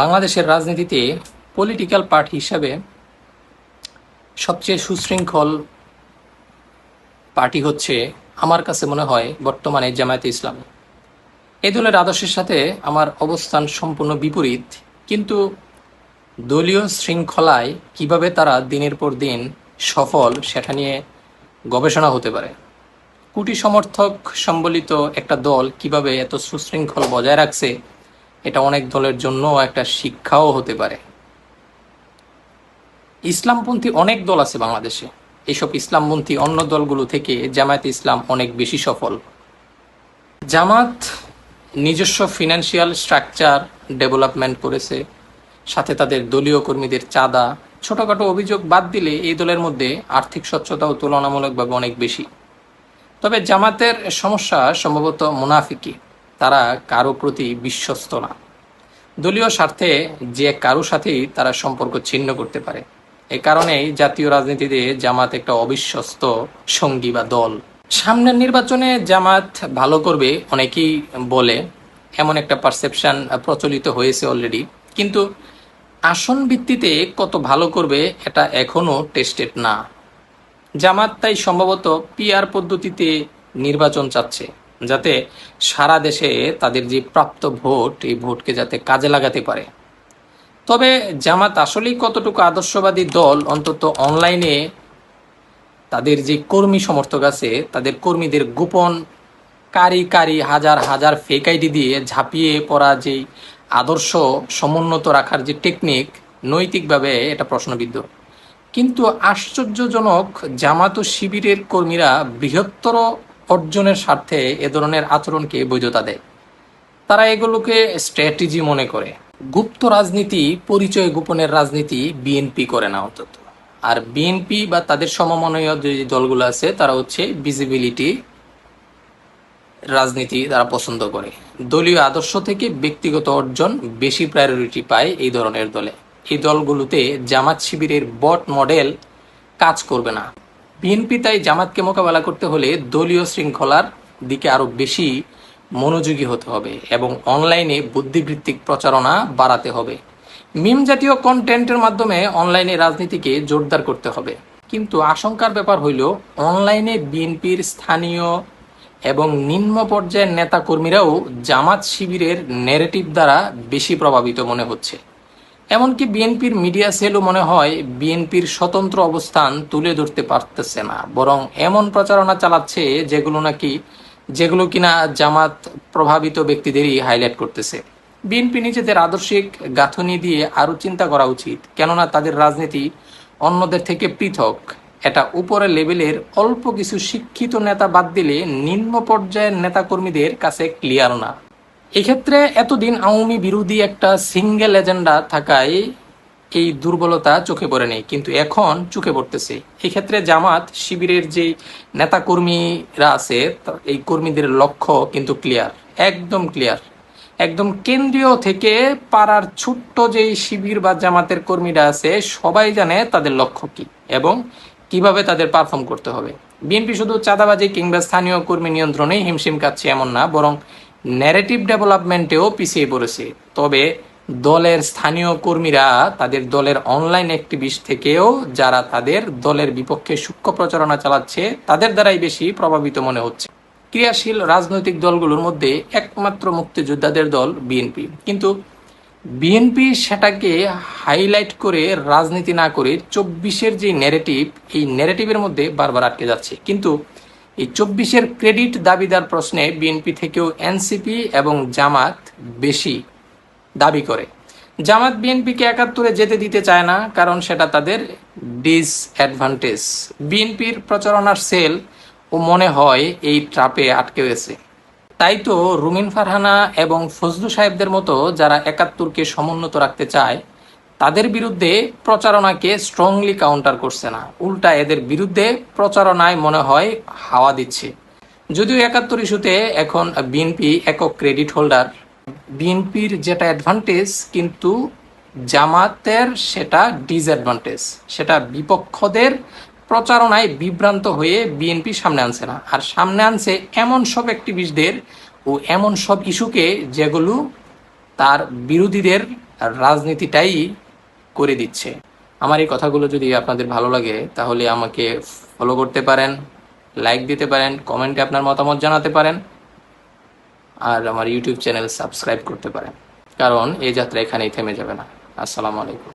বাংলাদেশের রাজনীতিতে political party হিসাবে সবচেয়ে সুশৃঙ্খল পার্টি হচ্ছে আমার কাছে মনে হয় বর্তমানে জামায়াতে ইসলাম। এই দলের আদর্শের সাথে আমার অবস্থান সম্পূর্ণ বিপরীত, কিন্তু দলীয় শৃঙ্খলায় কীভাবে তারা দিনের পর দিন সফল সেটা নিয়ে গবেষণা হতে পারে। কুটি সমর্থক সম্বলিত একটা দল কীভাবে এত সুশৃঙ্খল বজায় রাখছে এটা অনেক দলের জন্য একটা শিক্ষাও হতে পারে। ইসলামপন্থী অনেক দল আছে বাংলাদেশে। এইসব ইসলামপন্থী অন্য দলগুলো থেকে জামায়াত ইসলাম অনেক বেশি সফল। জামাত নিজস্ব ফিনান্সিয়াল স্ট্রাকচার ডেভেলপমেন্ট করেছে, সাথে তাদের দলীয় কর্মীদের চাঁদা, ছোটখাটো অভিযোগ বাদ দিলে এই দলের মধ্যে আর্থিক স্বচ্ছতাও তুলনামূলকভাবে অনেক বেশি। তবে জামাতের সমস্যা সম্ভবত মুনাফিকি তারা কারও প্রতি বিশ্বস্ত না। দলীয় স্বার্থে যে কারও সাথেই তারা সম্পর্ক ছিন্ন করতে পারে। এ কারণেই জাতীয় রাজনীতিতে জামাত একটা অবিশ্বস্ত সঙ্গী বা দল। সামনের নির্বাচনে জামাত ভালো করবে অনেকেই বলে, এমন একটা পারসেপশন প্রচলিত হয়েছে অলরেডি কিন্তু আসন ভিত্তিতে কত ভালো করবে এটা এখনও টেস্টেড না। জামাত তাই সম্ভবত পিআর পদ্ধতিতে নির্বাচন চাচ্ছে। যাতে সারা দেশে তাদের যে প্রাপ্ত ভোট, এই ভোটকে যাতে কাজে লাগাতে পারে। তবে জামাত আসলেই কতটুকু আদর্শবাদী দল, অন্তত অনলাইনে তাদের যে কর্মী সমর্থক আছে, তাদের কর্মীদের গোপন কারি কারি হাজার হাজার ফেক আইডি দিয়ে ঝাঁপিয়ে পড়া যে আদর্শ সমুন্নত রাখার যে টেকনিক নৈতিকভাবে এটা প্রশ্নবিদ্ধ। কিন্তু আশ্চর্যজনক, জামাত ও শিবিরের কর্মীরা বৃহত্তর অর্জনের স্বার্থে এ ধরনের আচরণকে বৈধতা দেয়। তারা এগুলোকে স্ট্র্যাটেজি মনে করে। গুপ্ত রাজনীতি, পরিচয় গোপনের রাজনীতি বিএনপি করে না অন্তত। আর বিএনপি বা তাদের সমমনয় যে দলগুলো আছে, তারা হচ্ছে ভিজিবিলিটি রাজনীতি তারা পছন্দ করে। দলীয় আদর্শ থেকে ব্যক্তিগত অর্জন বেশি প্রায়োরিটি পায় এই ধরনের দলে। এই দলগুলোতে জামাত শিবিরের বট মডেল কাজ করবে না। বিএনপি তাই জামাতকে মোকাবেলা করতে হলে দলীয় শৃঙ্খলার দিকে আরও বেশি মনোযোগী হতে হবে এবং অনলাইনে বুদ্ধিবৃত্তিক প্রচারণা বাড়াতে হবে। মিম জাতীয় কন্টেন্টের মাধ্যমে অনলাইনে রাজনীতিকে জোরদার করতে হবে। কিন্তু আশঙ্কার ব্যাপার হইল, অনলাইনে বিএনপির স্থানীয় এবং নিম্ন পর্যায়ের নেতাকর্মীরাও জামাত শিবিরের নেরেটিভ দ্বারা বেশি প্রভাবিত মনে হচ্ছে। এমনকি বিএনপির মিডিয়া সেলও মনে হয় বিএনপির স্বতন্ত্র অবস্থান তুলে ধরতে পারতেছে না। বরং এমন প্রচারণা চালাচ্ছে যেগুলো নাকি, যেগুলো কিনা জামাত প্রভাবিত ব্যক্তিদেরই হাইলাইট করতেছে। বিএনপি নিজেদের আদর্শিক গাঁথনি দিয়ে আরও চিন্তা করা উচিত, কেননা তাদের রাজনীতি অন্যদের থেকে পৃথক। এটা উপরের লেভেলের অল্প কিছু শিক্ষিত নেতা বাদ দিলে নিম্ন পর্যায়ের নেতাকর্মীদের কাছে ক্লিয়ার না। এক্ষেত্রে এতদিন আওয়ামী বিরোধী একটা সিঙ্গেল এজেন্ডা থাকায় এই দুর্বলতা চোখে পড়ে নেই কিন্তু এখন চোখে পড়তেছে। এক্ষেত্রে ক্ষেত্রে জামাত শিবিরের যে নেতা কর্মীরা আছে এই কর্মীদের লক্ষ্য কিন্তু ক্লিয়ার একদম ক্লিয়ার একদম কেন্দ্রীয় থেকে পাড়ার ছোট্ট যেই শিবির বা জামাতের কর্মীরা আছে, সবাই জানে তাদের লক্ষ্য কি এবং কীভাবে তাদের পারফর্ম করতে হবে। বিএনপি শুধু চাঁদাবাজি কিংবা স্থানীয় কর্মী নিয়ন্ত্রণেই হিমশিম কাচ্ছে এমন না, বরং ন্যারেটিভ ডেভেলপমেন্টেও পিছিয়ে পড়েছে। তবে দলের স্থানীয় কর্মীরা তাদের দলের অনলাইন অ্যাক্টিভিস্ট থেকেও যারা তাদের দলের বিপক্ষে সূক্ষ্ম প্রচারণা চালাচ্ছে, তাদের দ্বারাই বেশি প্রভাবিত মনে হচ্ছে। ক্রিয়াশীল রাজনৈতিক দলগুলোর মধ্যে একমাত্র মুক্তিযোদ্ধাদের দল বিএনপি। কিন্তু বিএনপি সেটাকে হাইলাইট করে রাজনীতি না করে চব্বিশের যে ন্যারেটিভ এই ন্যারেটিভের মধ্যে বারবার আটকে যাচ্ছে। কিন্তু এই চব্বিশের ক্রেডিট দাবিদার প্রশ্নে বিএনপি থেকেও এনসিপি এবং জামাত বেশি দাবি করে। জামাত বিএনপিকে একাত্তরে যেতে দিতে চায় না, কারণ সেটা তাদের ডিসঅ্যাডভান্টেজ বিএনপির প্রচারণার সেল ও মনে হয় এই ট্রাপে আটকে গেছে তাই তো রুমিন ফারহানা এবং ফজলু সাহেবদের মতো যারা একাত্তরকে সমুন্নত রাখতে চায় তাদের বিরুদ্ধে প্রচারণাকে স্ট্রংলি কাউন্টার করছে না। উল্টা এদের বিরুদ্ধে প্রচারণায় মনে হয় হাওয়া দিচ্ছে। যদিও একাত্তর ইস্যুতে এখন বিএনপি একক ক্রেডিট হোল্ডার বিএনপির যেটা অ্যাডভান্টেজ কিন্তু জামাতের সেটা ডিসঅ্যাডভান্টেজ সেটা বিপক্ষদের প্রচারণায় বিভ্রান্ত হয়ে বিএনপি সামনে আনছে না। আর সামনে আনছে এমন সব অ্যাক্টিভিস্টদের ও এমন সব ইস্যুকে যেগুলো তার বিরোধীদের রাজনীতিটাই করে দিচ্ছে। আমার এই কথাগুলো যদি আপনাদের ভালো লাগে, তাহলে আমাকে ফলো করতে পারেন লাইক দিতে পারেন কমেন্টে আপনার মতামত জানাতে পারেন, আর আমার ইউটিউব চ্যানেল সাবস্ক্রাইব করতে পারেন। কারণ এই যাত্রা এখানেই থেমে যাবে না। আসসালামু আলাইকুম।